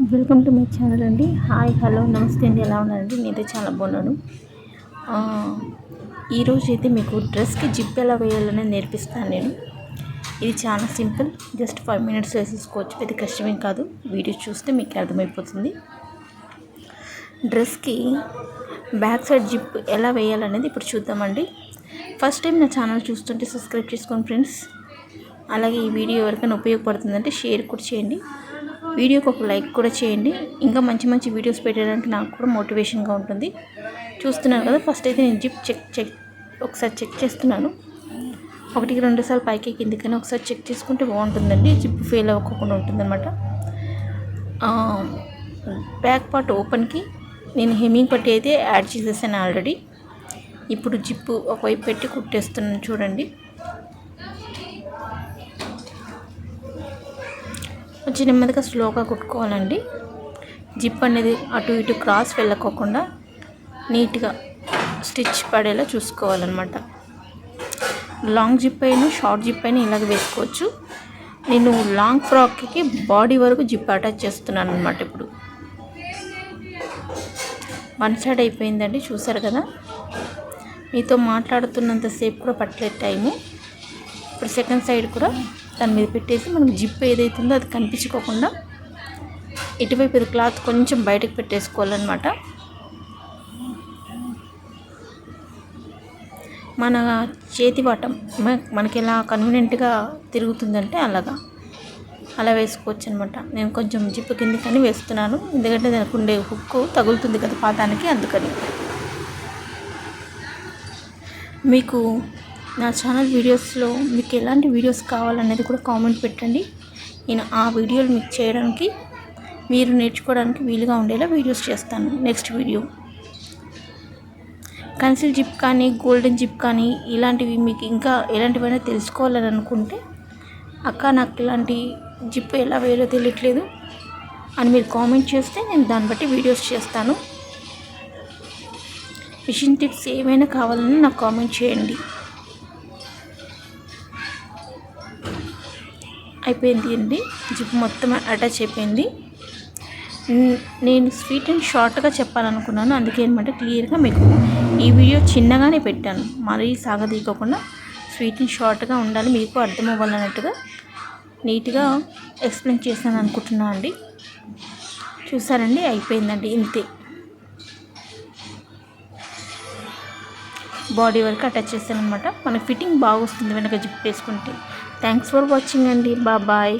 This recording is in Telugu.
వెల్కమ్ టు మై ఛానల్ అండి. హాయ్ హలో నమస్తే అండి. ఎలా ఉన్నారండి? నేనైతే చాలా బాగున్నాను. ఈరోజు అయితే మీకు డ్రెస్కి జిప్ ఎలా వేయాలని నేర్పిస్తాను నేను. ఇది చాలా సింపుల్. జస్ట్ ఫైవ్ మినిట్స్ వేసేసుకోవచ్చు. పెద్ద కష్టమేం కాదు. వీడియో చూస్తే మీకు అర్థమైపోతుంది. డ్రెస్కి బ్యాక్ సైడ్ జిప్ ఎలా వేయాలనేది ఇప్పుడు చూద్దామండి. ఫస్ట్ టైం నా ఛానల్ చూస్తుంటే సబ్స్క్రైబ్ చేసుకోండి ఫ్రెండ్స్. అలాగే ఈ వీడియో ఎవరికైనా ఉపయోగపడుతుందంటే షేర్ కూడా చేయండి. వీడియోకి ఒక లైక్ కూడా చేయండి. ఇంకా మంచి మంచి వీడియోస్ పెట్టడానికి నాకు కూడా మోటివేషన్గా ఉంటుంది. చూస్తున్నారు కదా ఫస్ట్ అయితే నేను జిప్ చెక్ చెక్ ఒకసారి చెక్ చేస్తున్నాను. ఒకటికి రెండు సార్లు పైకి కిందికని ఒకసారి చెక్ చేసుకుంటే బాగుంటుందండి. జిప్ ఫెయిల్ అవ్వకుండా ఉంటుందన్నమాట. బ్యాక్ పార్ట్ ఓపెన్కి నేను హెమ్మింగ్ పట్టి అయితే యాడ్ చేసేసాను ఆల్రెడీ. ఇప్పుడు జిప్పు ఒకవైపు పెట్టి కుట్టేస్తున్నాను చూడండి. కొంచెం నెమ్మదిగా స్లోగా కుట్టుకోవాలండి. జిప్ అనేది అటు ఇటు క్రాస్ వెళ్ళకోకుండా నీట్గా స్టిచ్ పడేలా చూసుకోవాలన్నమాట. లాంగ్ జిప్ అయినా షార్ట్ జిప్ అయినా ఇలాగ వేసుకోవచ్చు. నేను లాంగ్ ఫ్రాక్కి బాడీ వరకు జిప్ అటాచ్ చేస్తున్నాను అనమాట ఇప్పుడు. వన్ సైడ్ అయిపోయిందండి చూసారు కదా? మీతో మాట్లాడుతున్నంతసేపు కూడా పట్టలేదు టైము. ఇప్పుడు సెకండ్ సైడ్ కూడా దాని మీద పెట్టేసి మనం జిప్ ఏదైతుందో అది కనిపించుకోకుండా ఇటువైపు క్లాత్ కొంచెం బయటకు పెట్టేసుకోవాలన్నమాట. మన చేతి వాటం మనకి ఎలా కన్వీనియంట్గా తిరుగుతుందంటే అలాగా. అలా వేసుకోవచ్చు అనమాట నేను కొంచెం జిప్పు కిందకని వేస్తున్నాను. ఎందుకంటే దానికి ఉండే హుక్కు తగులుతుంది కదా పాదానికి అందుకని. మీకు నా ఛానల్ వీడియోస్లో మీకు ఎలాంటి వీడియోస్ కావాలనేది కూడా కామెంట్ పెట్టండి. నేను ఆ వీడియోలు మీకు చేయడానికి మీరు నేర్చుకోవడానికి వీలుగా ఉండేలా వీడియోస్ చేస్తాను. నెక్స్ట్ వీడియో కన్సిల్ జిప్ కానీ గోల్డెన్ జిప్ కానీ ఇలాంటివి మీకు ఇంకా ఎలాంటివైనా తెలుసుకోవాలని అనుకుంటే అక్క నాకు ఇలాంటి జిప్ ఎలా వేయాలో తెలియట్లేదు అని మీరు కామెంట్ చేస్తే నేను దాన్ని బట్టి వీడియోస్ చేస్తాను. మిషన్ టిప్స్ ఏమైనా కావాలని నాకు కామెంట్ చేయండి. అయిపోయింది అండి. జిప్ మొత్తం అటాచ్ అయిపోయింది. నేను స్వీట్ అండ్ షార్ట్గా చెప్పాలనుకున్నాను. అందుకే అనమాట క్లియర్గా మీకు ఈ వీడియో చిన్నగానే పెట్టాను. మరీ సాగదీయకోకుండా స్వీట్ అండ్ షార్ట్గా ఉండాలి. మీకు అర్థం అవ్వాలన్నట్టుగా నీట్గా ఎక్స్ప్లెయిన్ చేశాను అనుకుంటున్నాను అండి. చూసారండి? అయిపోయిందండి. ఇంతే. బాడీ వరకు అటాచ్ చేస్తాను అనమాట మనకి ఫిట్టింగ్ బాగా వస్తుంది వెనక జిప్ వేసుకుంటే. థ్యాంక్స్ ఫర్ వాచింగ్ అండి. బాబాయ్